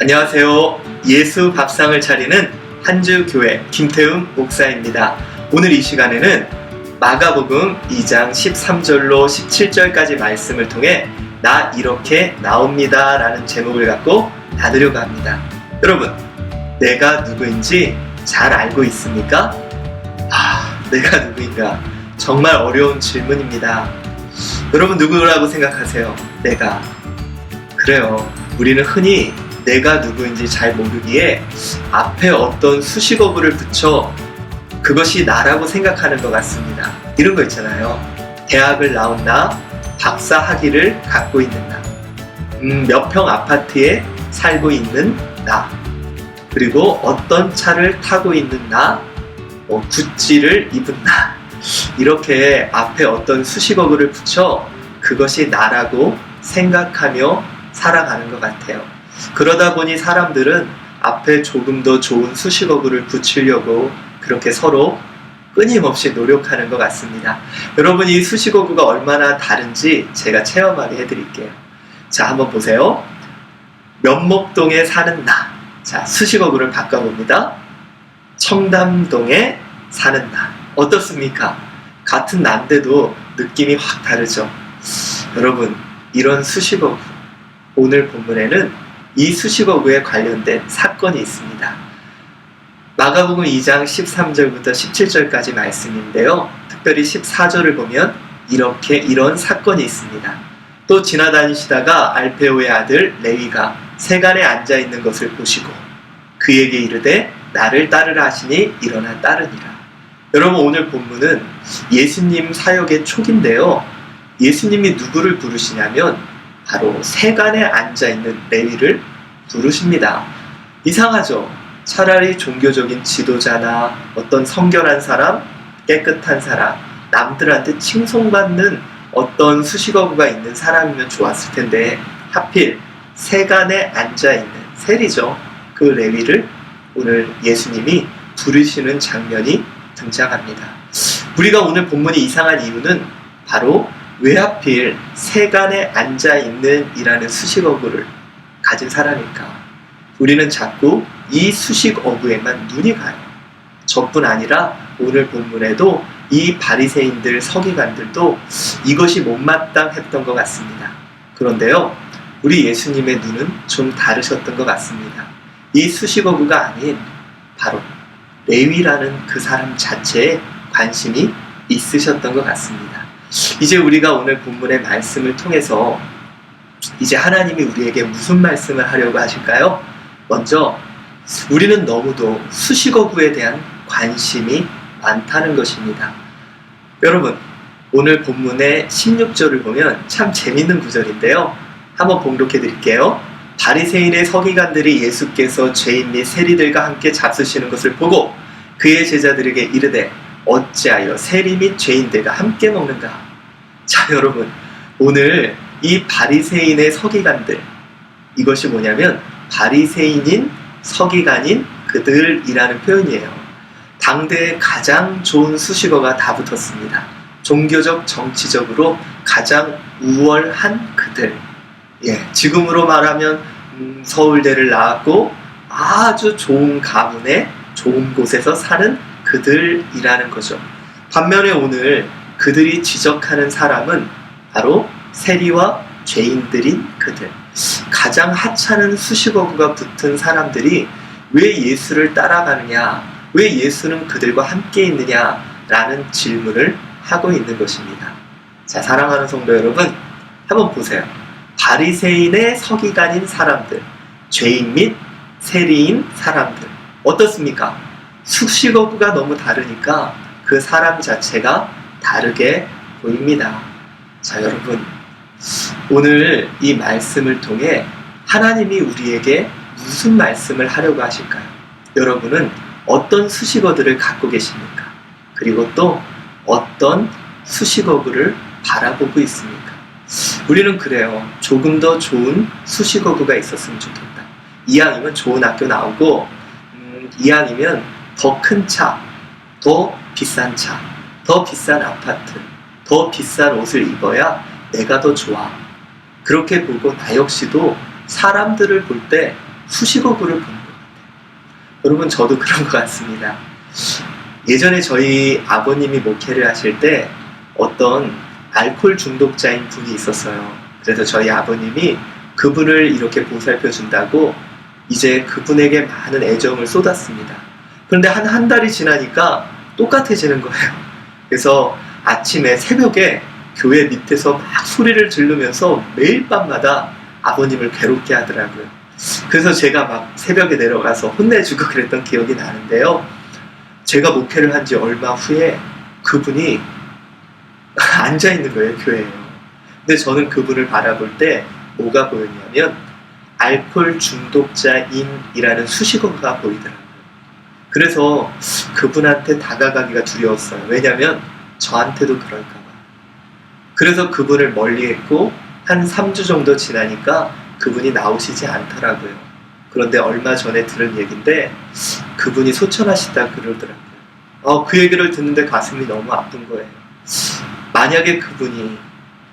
안녕하세요. 예수 밥상을 차리는 한주교회 김태훈 목사입니다. 오늘 이 시간에는 마가복음 2장 13절로 17절까지 말씀을 통해 나 이렇게 나옵니다 라는 제목을 갖고 나누려고 합니다. 여러분, 내가 누구인지 잘 알고 있습니까? 아, 내가 누구인가? 정말 어려운 질문입니다. 여러분 누구라고 생각하세요? 내가. 그래요. 우리는 흔히 내가 누구인지 잘 모르기에 앞에 어떤 수식어구를 붙여 그것이 나라고 생각하는 것 같습니다. 이런 거 있잖아요. 대학을 나온 나, 박사 학위를 갖고 있는 나, 음, 몇 평 아파트에 살고 있는 나, 그리고 어떤 차를 타고 있는 나, 뭐 구찌를 입은 나, 이렇게 앞에 어떤 수식어구를 붙여 그것이 나라고 생각하며 살아가는 것 같아요. 그러다 보니 사람들은 앞에 조금 더 좋은 수식어구를 붙이려고 그렇게 서로 끊임없이 노력하는 것 같습니다. 여러분 이 수식어구가 얼마나 다른지 제가 체험하게 해드릴게요. 자 한번 보세요. 면목동에 사는 나. 자 수식어구를 바꿔봅니다. 청담동에 사는 나. 어떻습니까? 같은 난데도 느낌이 확 다르죠. 여러분 이런 수식어구 오늘 본문에는 이 수식어구에 관련된 사건이 있습니다. 마가복음 2장 13절부터 17절까지 말씀인데요. 특별히 14절을 보면 이렇게 이런 사건이 있습니다. 또 지나다니시다가 알페오의 아들 레위가 세간에 앉아 있는 것을 보시고 그에게 이르되 나를 따르라 하시니 일어나 따르니라. 여러분 오늘 본문은 예수님 사역의 초기인데요. 예수님이 누구를 부르시냐면 바로 세간에 앉아 있는 레위를 부르십니다. 이상하죠? 차라리 종교적인 지도자나 어떤 성결한 사람, 깨끗한 사람, 남들한테 칭송받는 어떤 수식어구가 있는 사람이면 좋았을 텐데 하필 세간에 앉아 있는 세리죠. 그 레위를 오늘 예수님이 부르시는 장면이 등장합니다. 우리가 오늘 본문이 이상한 이유는 바로 왜 하필 세간에 앉아 있는 이라는 수식어구를 가진 사람일까? 우리는 자꾸 이 수식어구에만 눈이 가요. 저뿐 아니라 오늘 본문에도 이 바리새인들 서기관들도 이것이 못마땅했던 것 같습니다. 그런데요, 우리 예수님의 눈은 좀 다르셨던 것 같습니다. 이 수식어구가 아닌 바로 레위라는 그 사람 자체에 관심이 있으셨던 것 같습니다. 이제 우리가 오늘 본문의 말씀을 통해서 이제 하나님이 우리에게 무슨 말씀을 하려고 하실까요? 먼저 우리는 너무도 수식어구에 대한 관심이 많다는 것입니다. 여러분, 오늘 본문의 16절을 보면 참 재밌는 구절인데요. 한번 봉독해 드릴게요. 바리새인의 서기관들이 예수께서 죄인 및 세리들과 함께 잡수시는 것을 보고 그의 제자들에게 이르되 어찌하여 세리 및 죄인들과 함께 먹는가? 자, 여러분, 오늘 이 바리새인의 서기관들 이것이 뭐냐면 바리새인인 서기관인 그들이라는 표현이에요. 당대의 가장 좋은 수식어가 다 붙었습니다. 종교적, 정치적으로 가장 우월한 그들. 예, 지금으로 말하면 음, 서울대를 나왔고 아주 좋은 가문에 좋은 곳에서 사는 그들이라는 거죠. 반면에 오늘 그들이 지적하는 사람은 바로 세리와 죄인들인 그들. 가장 하찮은 수식어구가 붙은 사람들이 왜 예수를 따라가느냐, 왜 예수는 그들과 함께 있느냐라는 질문을 하고 있는 것입니다. 자, 사랑하는 성도 여러분, 한번 보세요. 바리새인의 서기관인 사람들, 죄인 및 세리인 사람들 어떻습니까? 수식어구가 너무 다르니까 그 사람 자체가 다르게 보입니다. 자, 여러분. 오늘 이 말씀을 통해 하나님이 우리에게 무슨 말씀을 하려고 하실까요? 여러분은 어떤 수식어들을 갖고 계십니까? 그리고 또 어떤 수식어구를 바라보고 있습니까? 우리는 그래요. 조금 더 좋은 수식어구가 있었으면 좋겠다. 이왕이면 좋은 학교 나오고, 음, 이왕이면 더 큰 차, 더 비싼 차, 더 비싼 아파트, 더 비싼 옷을 입어야 내가 더 좋아. 그렇게 보고 나 역시도 사람들을 볼 때 수식어구를 보는 것 같아요. 여러분 저도 그런 것 같습니다. 예전에 저희 아버님이 목회를 하실 때 어떤 알코올 중독자인 분이 있었어요. 그래서 저희 아버님이 그분을 이렇게 보살펴 준다고 이제 그분에게 많은 애정을 쏟았습니다. 그런데 한 한 달이 지나니까 똑같아지는 거예요. 그래서 아침에 새벽에 교회 밑에서 막 소리를 지르면서 매일 밤마다 아버님을 괴롭게 하더라고요. 그래서 제가 막 새벽에 내려가서 혼내주고 그랬던 기억이 나는데요. 제가 목회를 한 지 얼마 후에 그분이 앉아 있는 거예요, 교회에. 근데 저는 그분을 바라볼 때 뭐가 보였냐면 알코올 중독자인이라는 수식어가 보이더라고요. 그래서 그분한테 다가가기가 두려웠어요. 왜냐면 저한테도 그럴까봐. 그래서 그분을 멀리 했고 한 3주 정도 지나니까 그분이 나오시지 않더라고요. 그런데 얼마 전에 들은 얘기인데 그분이 소천하시다 그러더라고요. 어, 그 얘기를 듣는데 가슴이 너무 아픈 거예요. 만약에 그분이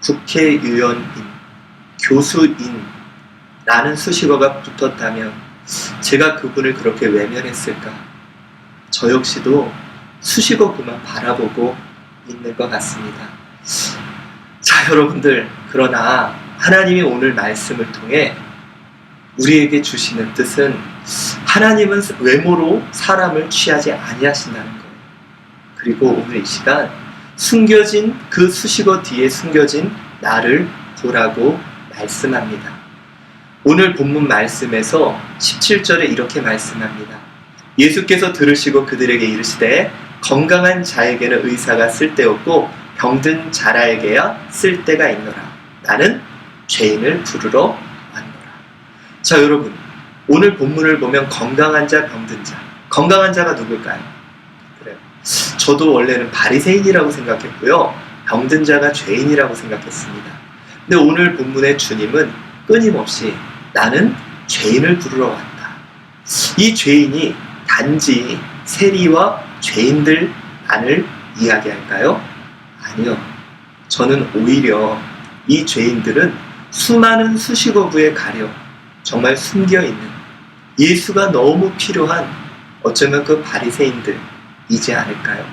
국회의원인, 교수인, 라는 수식어가 붙었다면 제가 그분을 그렇게 외면했을까? 저 역시도 수식어 그만 바라보고 있는 것 같습니다. 자, 여러분들, 그러나 하나님이 오늘 말씀을 통해 우리에게 주시는 뜻은 하나님은 외모로 사람을 취하지 아니하신다는 거예요. 그리고 오늘 이 시간 숨겨진 그 수식어 뒤에 숨겨진 나를 보라고 말씀합니다. 오늘 본문 말씀에서 17절에 이렇게 말씀합니다. 예수께서 들으시고 그들에게 이르시되 건강한 자에게는 의사가 쓸데없고 병든 자라에게야 쓸데가 있노라. 나는 죄인을 부르러 왔노라. 자, 여러분. 오늘 본문을 보면 건강한 자, 병든 자. 건강한 자가 누굴까요? 그래요. 저도 원래는 바리새인이라고 생각했고요. 병든 자가 죄인이라고 생각했습니다. 근데 오늘 본문의 주님은 끊임없이 나는 죄인을 부르러 왔다. 이 죄인이 단지 세리와 죄인들만을 이야기할까요? 아니요. 저는 오히려 이 죄인들은 수많은 수식어구에 가려 정말 숨겨 있는 예수가 너무 필요한 어쩌면 그 바리새인들이지 않을까요?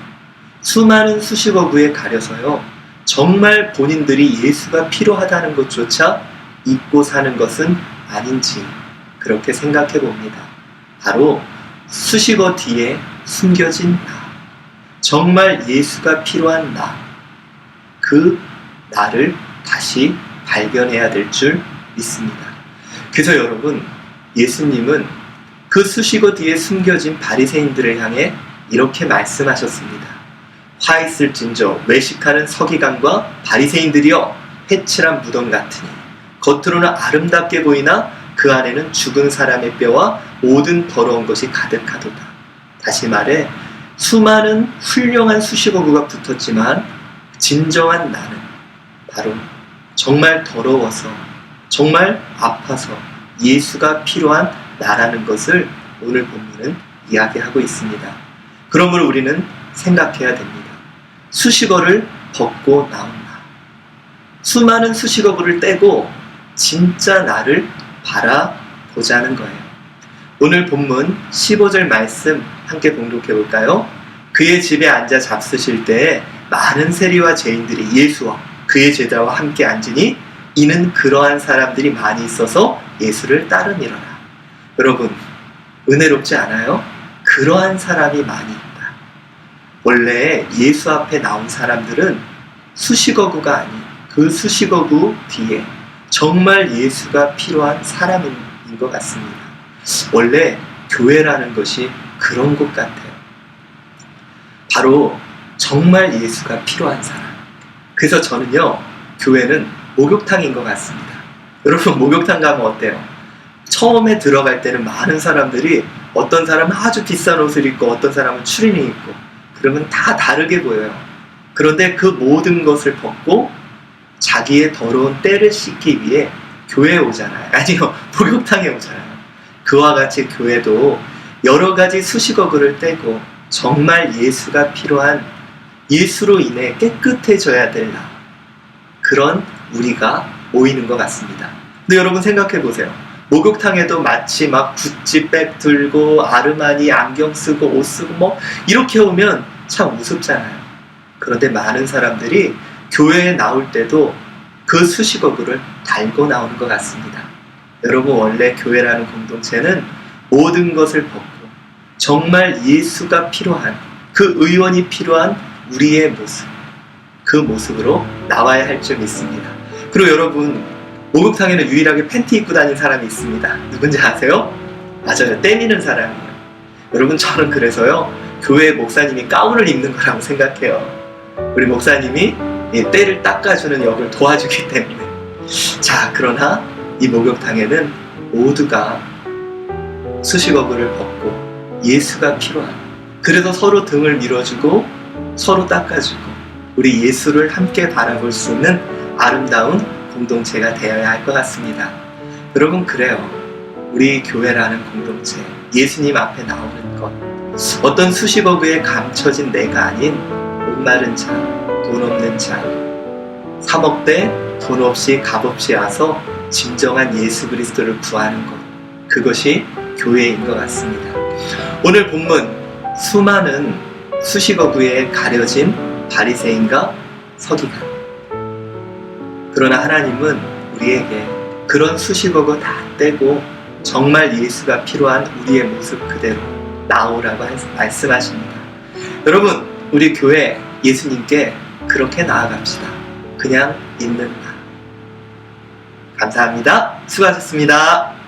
수많은 수식어구에 가려서요. 정말 본인들이 예수가 필요하다는 것조차 잊고 사는 것은 아닌지 그렇게 생각해 봅니다. 바로 수식어 뒤에 숨겨진 나. 정말 예수가 필요한 나. 그 나를 다시 발견해야 될 줄 믿습니다. 그래서 여러분, 예수님은 그 수식어 뒤에 숨겨진 바리새인들을 향해 이렇게 말씀하셨습니다. 화 있을진저 외식하는 서기관과 바리새인들이여 해칠한 무덤 같으니 겉으로는 아름답게 보이나 그 안에는 죽은 사람의 뼈와 모든 더러운 것이 가득하도다. 다시 말해 수많은 훌륭한 수식어구가 붙었지만 진정한 나는 바로 정말 더러워서 정말 아파서 예수가 필요한 나라는 것을 오늘 본문은 이야기하고 있습니다. 그러므로 우리는 생각해야 됩니다. 수식어를 벗고 나온 나. 수많은 수식어구를 떼고 진짜 나를 바라보자는 거예요. 오늘 본문 15절 말씀 함께 봉독해 볼까요? 그의 집에 앉아 잡수실 때에 많은 세리와 죄인들이 예수와 그의 제자와 함께 앉으니 이는 그러한 사람들이 많이 있어서 예수를 따르니라. 여러분, 은혜롭지 않아요? 그러한 사람이 많이 있다. 원래 예수 앞에 나온 사람들은 수식어구가 아닌 그 수식어구 뒤에 정말 예수가 필요한 사람인 것 같습니다. 원래 교회라는 것이 그런 것 같아요. 바로 정말 예수가 필요한 사람. 그래서 저는요, 교회는 목욕탕인 것 같습니다. 여러분, 목욕탕 가면 어때요? 처음에 들어갈 때는 많은 사람들이 어떤 사람은 아주 비싼 옷을 입고 어떤 사람은 추리닝 입고 그러면 다 다르게 보여요. 그런데 그 모든 것을 벗고 자기의 더러운 때를 씻기 위해 교회에 오잖아요. 아니요, 목욕탕에 오잖아요. 그와 같이 교회도 여러 가지 수식어구를 떼고 정말 예수가 필요한 예수로 인해 깨끗해져야 될 나. 그런 우리가 모이는 것 같습니다. 근데 여러분 생각해 보세요. 목욕탕에도 마치 막 구찌 백 들고 아르마니 안경 쓰고 옷 쓰고 뭐 이렇게 오면 참 우습잖아요. 그런데 많은 사람들이 교회에 나올 때도 그 수식어구를 달고 나오는 것 같습니다. 여러분 원래 교회라는 공동체는 모든 것을 벗고 정말 예수가 필요한 그 의원이 필요한 우리의 모습 그 모습으로 나와야 할줄 믿습니다. 그리고 여러분 목욕탕에는 유일하게 팬티 입고 다니는 사람이 있습니다. 누군지 아세요? 맞아요. 때미는 사람이에요. 여러분 저는 그래서요 교회 목사님이 가운을 입는 거라고 생각해요. 우리 목사님이 이 때를 닦아주는 역을 도와주기 때문에 자 그러나 이 목욕탕에는 모두가 수식어구를 벗고 예수가 필요한 그래서 서로 등을 밀어주고 서로 닦아주고 우리 예수를 함께 바라볼 수 있는 아름다운 공동체가 되어야 할 것 같습니다. 여러분 그래요. 우리 교회라는 공동체 예수님 앞에 나오는 것 어떤 수십억에 감춰진 내가 아닌 목마른 자, 돈 없는 자, 3억대 돈 없이 값 없이 와서 진정한 예수 그리스도를 구하는 것 그것이 교회인 것 같습니다. 오늘 본문 수많은 수식어 구에 가려진 바리새인과 서기관 그러나 하나님은 우리에게 그런 수식어구 다 떼고 정말 예수가 필요한 우리의 모습 그대로 나오라고 말씀하십니다. 여러분, 우리 교회 예수님께 그렇게 나아갑시다. 그냥 있는 나. 감사합니다. 수고하셨습니다.